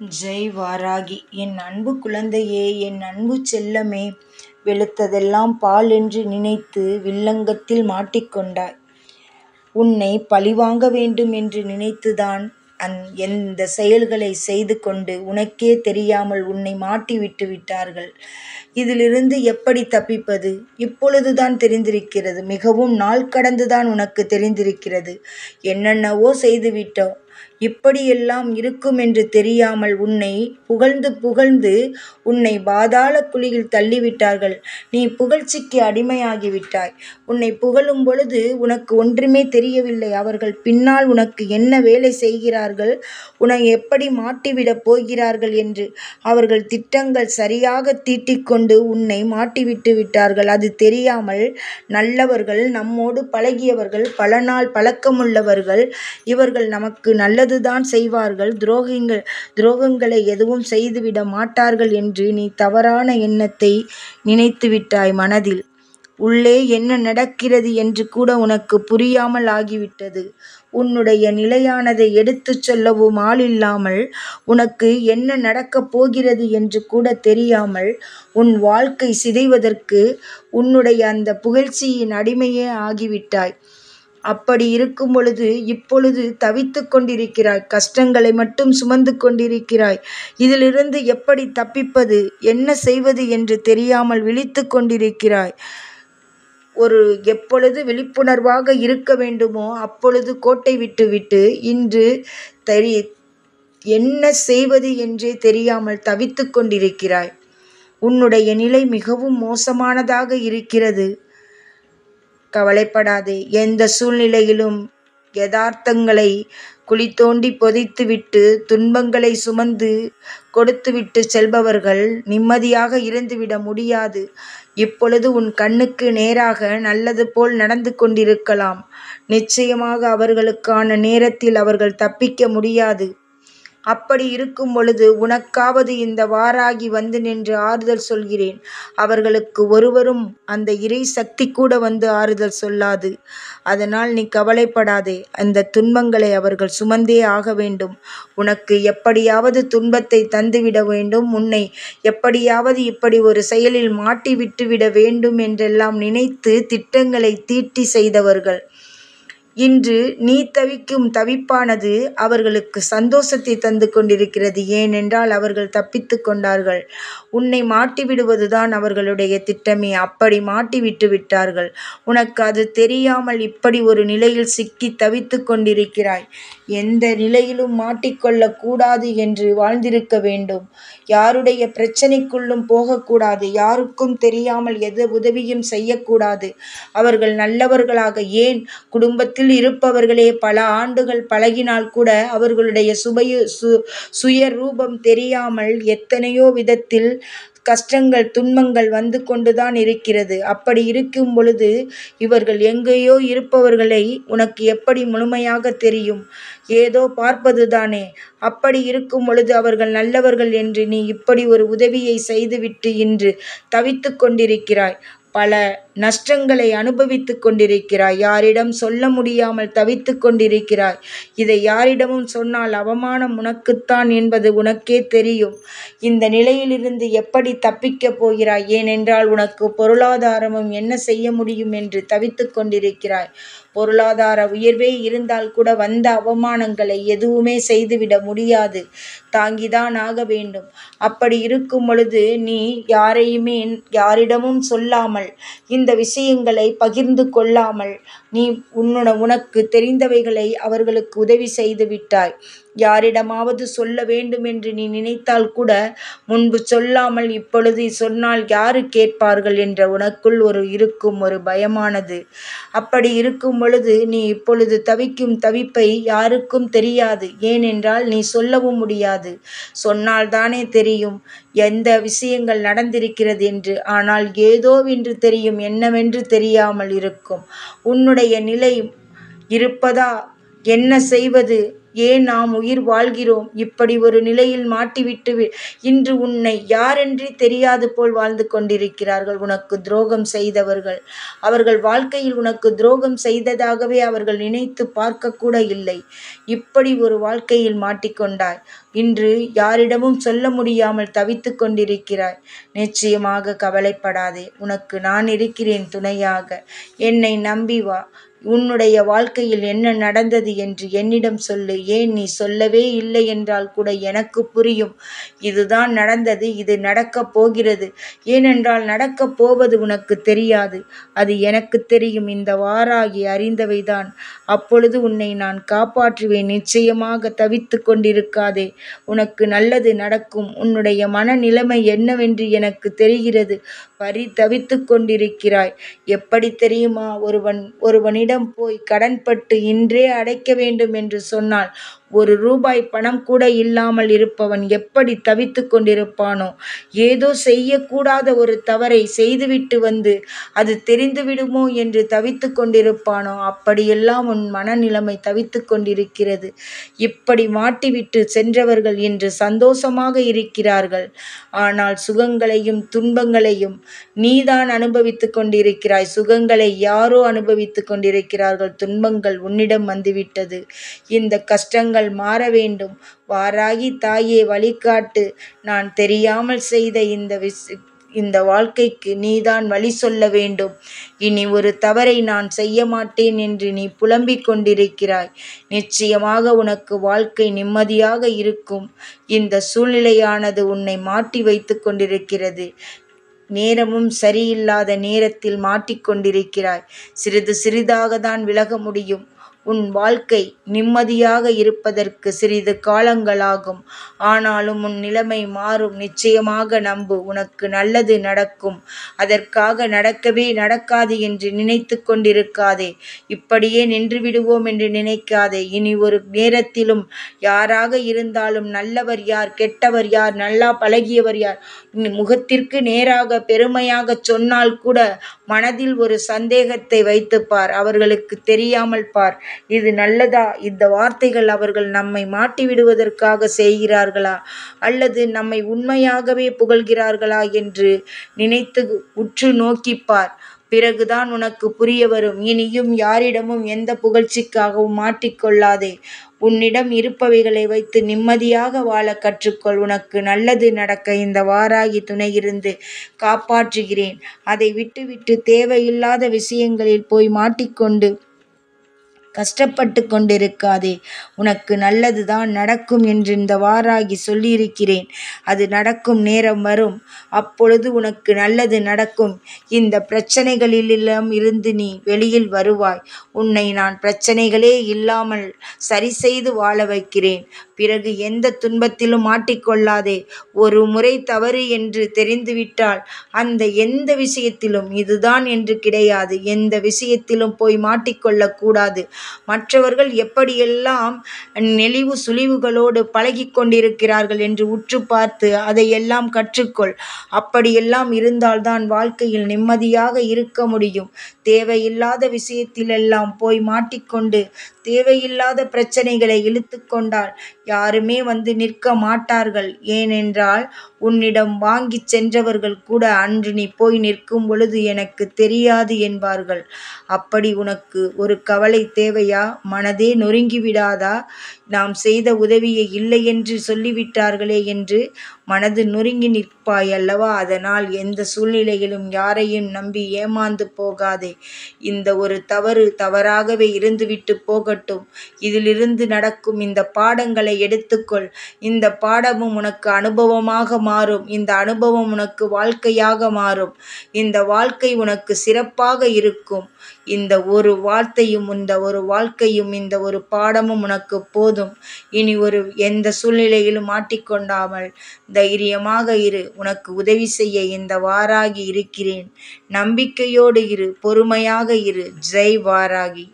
ஜெய் வாராகி என் அன்பு குழந்தையே என் அன்பு செல்லமே வெளுத்ததெல்லாம் பால் என்று நினைத்து வில்லங்கத்தில் மாட்டிக்கொண்டாய். உன்னை பழிவாங்க வேண்டும் என்று நினைத்துதான் அந் எந்த செயல்களை செய்து கொண்டு உனக்கே தெரியாமல் உன்னை மாட்டி விட்டு விட்டார்கள். இதிலிருந்து எப்படி தப்பிப்பது? இப்பொழுதுதான் தெரிந்திருக்கிறது. மிகவும் நாள் கடந்துதான் உனக்கு தெரிந்திருக்கிறது. என்னென்னவோ செய்துவிட்டோம். இப்படியெல்லாம் இருக்கும் என்று தெரியாமல் உன்னை புகழ்ந்து புகழ்ந்து உன்னை பாதாள குழியில் தள்ளிவிட்டார்கள். நீ புகழ்ச்சிக்கு அடிமையாகிவிட்டாய். உன்னை புகழும் பொழுது உனக்கு ஒன்றுமே தெரியவில்லை. அவர்கள் பின்னால் உனக்கு என்ன வேலை செய்கிறார்கள் உன்னை எப்படி மாட்டிவிடப் போகிறார்கள் என்று. அவர்கள் திட்டங்கள் சரியாக தீட்டிக்கொண்டு உன்னை மாட்டிவிட்டு விட்டார்கள். அது தெரியாமல் நல்லவர்கள் நம்மோடு பழகியவர்கள் பல நாள் பழக்கமுள்ளவர்கள் இவர்கள் நமக்கு நல்லதுதான் செய்வார்கள் துரோகங்கள் துரோகங்களை எதுவும் செய்துவிட மாட்டார்கள் என்று நீ தவறான எண்ணத்தை நினைத்துவிட்டாய் மனதில். உள்ளே என்ன நடக்கிறது என்று கூட உனக்கு புரியாமல் ஆகிவிட்டது. உன்னுடைய நிலையானதை எடுத்துச் சொல்லவும் ஆளில்லாமல் உனக்கு என்ன நடக்கப் போகிறது என்று கூட தெரியாமல் உன் வாழ்க்கை சிதைவதற்கு உன்னுடைய அந்த புகழ்ச்சியின் அடிமையே ஆகிவிட்டாய். அப்படி இருக்கும் பொழுது இப்பொழுது தவித்துக் கொண்டிருக்கிறாய். கஷ்டங்களை மட்டும் சுமந்து கொண்டிருக்கிறாய். இதிலிருந்து எப்படி தப்பிப்பது என்ன செய்வது என்று தெரியாமல் விழித்து கொண்டிருக்கிறாய். ஒரு எப்பொழுது விழிப்புணர்வாக இருக்க வேண்டுமோ அப்பொழுது கோட்டை விட்டுவிட்டு இன்று தெரி என்ன செய்வது என்றே தெரியாமல் தவித்து கொண்டிருக்கிறாய். உன்னுடைய நிலை மிகவும் மோசமானதாக இருக்கிறது. கவலைப்படாதே. எந்த சூழ்நிலையிலும் யதார்த்தங்களை குழி தோண்டி புதைத்துவிட்டு துன்பங்களை சுமந்து கொடுத்துவிட்டு செல்பவர்கள் நிம்மதியாக இருந்துவிட முடியாது. இப்பொழுது உன் கண்ணுக்கு நேராக நல்லது போல் நடந்து கொண்டிருக்கலாம். நிச்சயமாக அவர்களுக்கான நேரத்தில் அவர்கள் தப்பிக்க முடியாது. அப்படி இருக்கும் பொழுது உனக்காவது இந்த வாராகி வந்து நின்று ஆறுதல் சொல்கிறேன். அவர்களுக்கு ஒருவரும் அந்த இறை சக்தி கூட வந்து ஆறுதல் சொல்லாது. அதனால் நீ கவலைப்படாதே. அந்த துன்பங்களை அவர்கள் சுமந்தே ஆக வேண்டும். உனக்கு எப்படியாவது துன்பத்தை தந்துவிட வேண்டும். உன்னை எப்படியாவது இப்படி ஒரு செயலில் மாட்டி விட்டுவிட வேண்டும் என்றெல்லாம் நினைத்து திட்டங்களை தீட்டி செய்தவர்கள். இன்று நீ தவிக்கும் தவிப்பானது அவர்களுக்கு சந்தோஷத்தை தந்து கொண்டிருக்கிறது. ஏனென்றால் அவர்கள் தப்பித்துக் கொண்டார்கள். உன்னை மாட்டிவிடுவதுதான் அவர்களுடைய திட்டமே. அப்படி மாட்டிவிட்டு விட்டார்கள். உனக்கு அது தெரியாமல் இப்படி ஒரு நிலையில் சிக்கி தவித்துக் கொண்டிருக்கிறாய். எந்த நிலையிலும் மாட்டிக்கொள்ளக் கூடாது என்று வாழ்ந்திருக்க வேண்டும். யாருடைய பிரச்சனைக்குள்ளும் போகக்கூடாது. யாருக்கும் தெரியாமல் எது உதவியும் செய்யக்கூடாது. அவர்கள் நல்லவர்களாக ஏன் குடும்பத்தில் இருப்பவர்களே பல ஆண்டுகள் பழகினால் கூட அவர்களுடைய சுபயு சு சுயரூபம் தெரியாமல் எத்தனையோ விதத்தில் கஷ்டங்கள் துன்பங்கள் வந்து கொண்டுதான் இருக்கிறது. அப்படி இருக்கும் பொழுது இவர்கள் எங்கேயோ இருப்பவர்களை உனக்கு எப்படி முழுமையாக தெரியும்? ஏதோ பார்ப்பதுதானே. அப்படி இருக்கும் பொழுது அவர்கள் நல்லவர்கள் என்று நீ இப்படி ஒரு உதவியை செய்துவிட்டு இன்று தவித்து கொண்டிருக்கிறாய். பல நஷ்டங்களை அனுபவித்து கொண்டிருக்கிறாய். யாரிடம் சொல்ல முடியாமல் தவித்து கொண்டிருக்கிறாய். இதை யாரிடமும் சொன்னால் அவமானம் உனக்குத்தான் என்பது உனக்கே தெரியும். இந்த நிலையிலிருந்து எப்படி தப்பிக்கப் போகிறாய்? ஏனென்றால் உனக்கு பொருளாதாரமும் என்ன செய்ய முடியும் என்று தவித்து கொண்டிருக்கிறாய். பொருளாதார உயர்வே இருந்தால் கூட வந்த அவமானங்களை எதுவுமே செய்துவிட முடியாது. தாங்கிதான் ஆக வேண்டும். அப்படி இருக்கும் பொழுது நீ யாரையுமே யாரிடமும் சொல்லாமல் இந்த விஷயங்களை பகிர்ந்து கொள்ளாமல் நீ உன்னோட உனக்கு தெரிந்தவைகளை அவர்களுக்கு உதவி செய்து விட்டாய். யாரிடமாவது சொல்ல வேண்டும் என்று நீ நினைத்தால் கூட முன்பு சொல்லாமல் இப்பொழுது சொன்னால் யாரு கேட்பார்கள் என்ற உனக்குள் ஒரு இருக்கும் ஒரு பயமானது. அப்படி இருக்கும் பொழுது நீ இப்பொழுது தவிக்கும் தவிப்பை யாருக்கும் தெரியாது. ஏனென்றால் நீ சொல்லவும் முடியாது. சொன்னால்தானே தெரியும் எந்த விஷயங்கள் நடந்திருக்கிறது என்று. ஆனால் ஏதோவென்று தெரியும் என்னவென்று தெரியாமல் இருக்கும். உன்னுடைய நிலை இருப்பதா என்ன செய்வது? ஏன் நாம் உயிர் வாழ்கிறோம்? இப்படி ஒரு நிலையில் மாட்டிவிட்டு இன்று உன்னை யாரென்றே தெரியாது போல் வாழ்ந்து கொண்டிருக்கிறார்கள் உனக்கு துரோகம் செய்தவர்கள். அவர்கள் வாழ்க்கையில் உனக்கு துரோகம் செய்ததாகவே அவர்கள் நினைத்து பார்க்கக்கூட இல்லை. இப்படி ஒரு வாழ்க்கையில் மாட்டிக்கொண்டாய். இன்று யாரிடமும் சொல்ல முடியாமல் தவித்து கொண்டிருக்கிறாய். நிச்சயமாக கவலைப்படாதே. உனக்கு நான் இருக்கிறேன் துணையாக. என்னை நம்பி வா. உன்னுடைய வாழ்க்கையில் என்ன நடந்தது என்று என்னிடம் சொல்லு. ஏன் நீ சொல்லவே இல்லை என்றால் கூட எனக்கு புரியும். இதுதான் நடந்தது இது நடக்கப் போகிறது. ஏனென்றால் நடக்கப் போவது உனக்கு தெரியாது. அது எனக்கு தெரியும். இந்த வாராகி அறிந்தவைதான். அப்பொழுது உன்னை நான் காப்பாற்றுவேன். நிச்சயமாக தவித்து கொண்டிருக்காதே. உனக்கு நல்லது நடக்கும். உன்னுடைய மனநிலைமை என்னவென்று எனக்கு தெரிகிறது. பரி தவித்து கொண்டிருக்கிறாய். எப்படி தெரியுமா? ஒருவன் ஒருவனிடம் போய் கடன்பட்டு இன்றே அடைக்க வேண்டும் என்று சொன்னால் ஒரு ரூபாய் பணம் கூட இல்லாமல் இருப்பவன் எப்படி தவித்து கொண்டிருப்பானோ? ஏதோ செய்யக்கூடாத ஒரு தவறை செய்துவிட்டு வந்து அது தெரிந்துவிடுமோ என்று தவித்து கொண்டிருப்பானோ? அப்படியெல்லாம் உன் மனநிலைமை தவித்து கொண்டிருக்கிறது. இப்படி மாட்டிவிட்டு சென்றவர்கள் இன்று சந்தோஷமாக இருக்கிறார்கள். ஆனால் சுகங்களையும் துன்பங்களையும் நீதான் அனுபவித்து கொண்டிருக்கிறாய். சுகங்களை யாரோ அனுபவித்து கொண்டிருக்கிறார்கள். துன்பங்கள் உன்னிடம் வந்துவிட்டது. இந்த கஷ்டங்கள் நீங்கள் மாற வேண்டும். வாராகி தாயே வழிகாட்டு. நான் தெரியாமல் செய்த இந்த விஷ இந்த வாழ்க்கைக்கு நீதான் வழி சொல்ல வேண்டும். இனி ஒரு தவறை நான் செய்ய மாட்டேன் என்று நீ புலம்பிக் கொண்டிருக்கிறாய். நிச்சயமாக உனக்கு வாழ்க்கை நிம்மதியாக இருக்கும். இந்த சூழ்நிலையானது உன்னை மாட்டி வைத்து கொண்டிருக்கிறது. நேரமும் சரியில்லாத நேரத்தில் மாட்டிக்கொண்டிருக்கிறாய் சிறிது சிறிதாக தான் விலக முடியும். உன் வாழ்க்கை நிம்மதியாக இருப்பதற்கு சிறிது காலங்களாகும். ஆனாலும் உன் நிலைமை மாறும். நிச்சயமாக நம்பு உனக்கு நல்லது நடக்கும். அதற்காக நடக்கவே நடக்காது என்று நினைத்து கொண்டிருக்காதே. இப்படியே நின்று விடுவோம் என்று நினைக்காதே. இனி ஒரு நேரத்திலும் யாராக இருந்தாலும் நல்லவர் யார் கெட்டவர் யார் நல்லா பழகியவர் யார் முகத்திற்கு நேராக பெருமையாக சொன்னால் கூட மனதில் ஒரு சந்தேகத்தை வைத்துப்பார். அவர்களுக்கு தெரியாமல் பார். இது நல்லதா? இந்த வார்த்தைகள் அவர்கள் நம்மை மாட்டிவிடுவதற்காக செய்கிறார்களா? அல்லது நம்மை உண்மையாகவே புகழ்கிறார்களா என்று நினைத்து உற்று நோக்கிப்பார் பிறகுதான் உனக்கு புரிய வரும். இனியும் யாரிடமும் எந்த புகழ்ச்சிக்காகவும் மாட்டிக்கொள்ளாதே உன்னிடம் இருப்பவைகளை வைத்து நிம்மதியாக வாழ கற்றுக்கொள். உனக்கு நல்லது நடக்க இந்த வாராகி துணையிருந்து காப்பாற்றுகிறேன். அதை விட்டுவிட்டு தேவையில்லாத விஷயங்களில் போய் மாட்டிக்கொண்டு கஷ்டப்பட்டு கொண்டிருக்காதே. உனக்கு நல்லதுதான் நடக்கும் என்று இந்த வாராகி சொல்லியிருக்கிறேன். அது நடக்கும் நேரம் வரும். அப்பொழுது உனக்கு நல்லது நடக்கும். இந்த பிரச்சனைகளிலெல்லாம் இருந்து நீ வெளியில் வருவாய். உன்னை நான் பிரச்சனைகளே இல்லாமல் சரி செய்து வாழ வைக்கிறேன். பிறகு எந்த துன்பத்திலும் மாட்டிக்கொள்ளாதே. ஒரு முறை தவறு என்று தெரிந்துவிட்டால் அந்த எந்த விஷயத்திலும் இதுதான் என்று கிடையாது. எந்த விஷயத்திலும் போய் மாட்டிக்கொள்ளக்கூடாது மற்றவர்கள் எப்படியெல்லாம் நெளிவு சுழிவுகளோடு பழகி கொண்டிருக்கிறார்கள் என்று உற்று பார்த்து அதையெல்லாம் கற்றுக்கொள். அப்படியெல்லாம் இருந்தால்தான் வாழ்க்கையில் நிம்மதியாக இருக்க முடியும். தேவையில்லாத விஷயத்திலெல்லாம் போய் மாட்டிக்கொண்டு தேவையில்லாத பிரச்சனைகளை இழுத்து கொண்டால் யாருமே வந்து நிற்க மாட்டார்கள். ஏனென்றால் உன்னிடம் வாங்கிச் சென்றவர்கள் கூட அன்று நீ போய் நிற்கும் பொழுது எனக்கு தெரியாது என்பார்கள். அப்படி உனக்கு ஒரு கவலை தேவையா? மனதே நொறுங்கி விடாதா? நாம் செய்த உதவியை இல்லை என்று சொல்லிவிட்டார்களே என்று மனது நொறுங்கி நிற்பாய் அல்லவா அதனால் எந்த சூழ்நிலையிலும் யாரையும் நம்பி ஏமாந்து போகாதே. இந்த ஒரு தவறு தவறாகவே இருந்துவிட்டு போகட்டும். இதிலிருந்து நடக்கும் இந்த பாடங்களை எடுத்துக்கொள். இந்த பாடமும் உனக்கு அனுபவமாக மாறும். இந்த அனுபவம் உனக்கு வாழ்க்கையாக மாறும். இந்த வாழ்க்கை உனக்கு சிறப்பாக இருக்கும். இந்த ஒரு வார்த்தையும் இந்த ஒரு வாழ்க்கையும் இந்த ஒரு பாடமும் உனக்கு போதும். இனி ஒரு எந்த சூழ்நிலையிலும் மாட்டிக்கொண்டாமல் தைரியமாக இரு. உனக்கு உதவி செய்ய இந்த வாராகி இருக்கிறேன். நம்பிக்கையோடு இரு. பொறுமையாக இரு. ஜெய் வாராகி.